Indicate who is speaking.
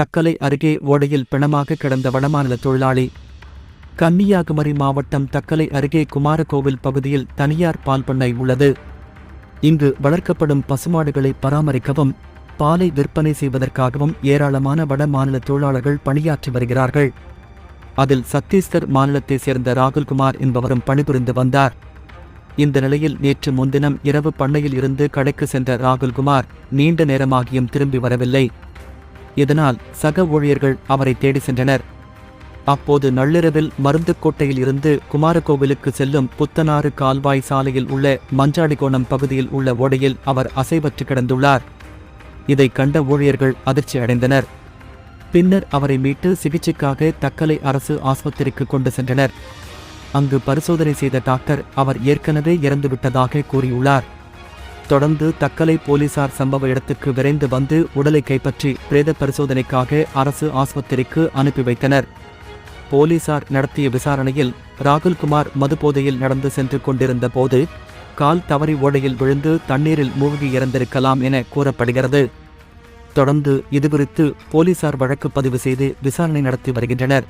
Speaker 1: தக்கலை அருகே ஓடையில் பிணமாக கிடந்த வடமாநில தொழிலாளி கன்னியாகுமரி மாவட்டம் தக்கலை அருகே குமாரகோவில் பகுதியில் தனியார் பால் பண்ணை உள்ளது. இங்கு வளர்க்கப்படும் பசுமாடுகளை பராமரிக்கவும் பாலை விற்பனை செய்வதற்காகவும் ஏராளமான வட மாநில தொழிலாளர்கள் பணியாற்றி வருகிறார்கள். அதில் சத்தீஸ்கர் மாநிலத்தைச் சேர்ந்த ராகுல்குமார் என்பவரும் பணிபுரிந்து வந்தார். இந்த நிலையில் நேற்று முன்தினம் இரவு பண்ணையில் இருந்து கடைக்கு சென்ற ராகுல்குமார் நீண்ட நேரமாகியும் திரும்பி வரவில்லை. இதனால் சக ஊழியர்கள் அவரை தேடி சென்றனர். அப்போது நள்ளிரவில் மருந்துக்கோட்டையில் இருந்து குமாரகோவிலுக்கு செல்லும் புத்தனாறு கால்வாய் சாலையில் உள்ள மஞ்சாடிகோணம் பகுதியில் உள்ள ஓடையில் அவர் அசைவற்று கிடந்துள்ளார். இதை கண்ட ஊழியர்கள் அதிர்ச்சி அடைந்தனர். பின்னர் அவரை மீட்டு சிகிச்சைக்காக தக்கலை அரசு ஆஸ்பத்திரிக்கு கொண்டு சென்றனர். அங்கு பரிசோதனை செய்த டாக்டர் அவர் ஏற்கனவே இறந்துவிட்டதாக கூறியுள்ளார். தொடர்ந்து தக்கலை போலீசார் சம்பவ இடத்துக்கு விரைந்து வந்து உடலை கைப்பற்றி பிரேத பரிசோதனைக்காக அரசு ஆஸ்பத்திரிக்கு அனுப்பி வைத்தனர். போலீசார் நடத்திய விசாரணையில் ராகுல்குமார் மதுபோதையில் நடந்து சென்று கொண்டிருந்த போது கால் தவறி ஓடையில் விழுந்து தண்ணீரில் மூழ்கி இறந்திருக்கலாம் என கூறப்படுகிறது. தொடர்ந்து இதுகுறித்து போலீசார் வழக்கு பதிவு செய்து விசாரணை நடத்தி வருகின்றனர்.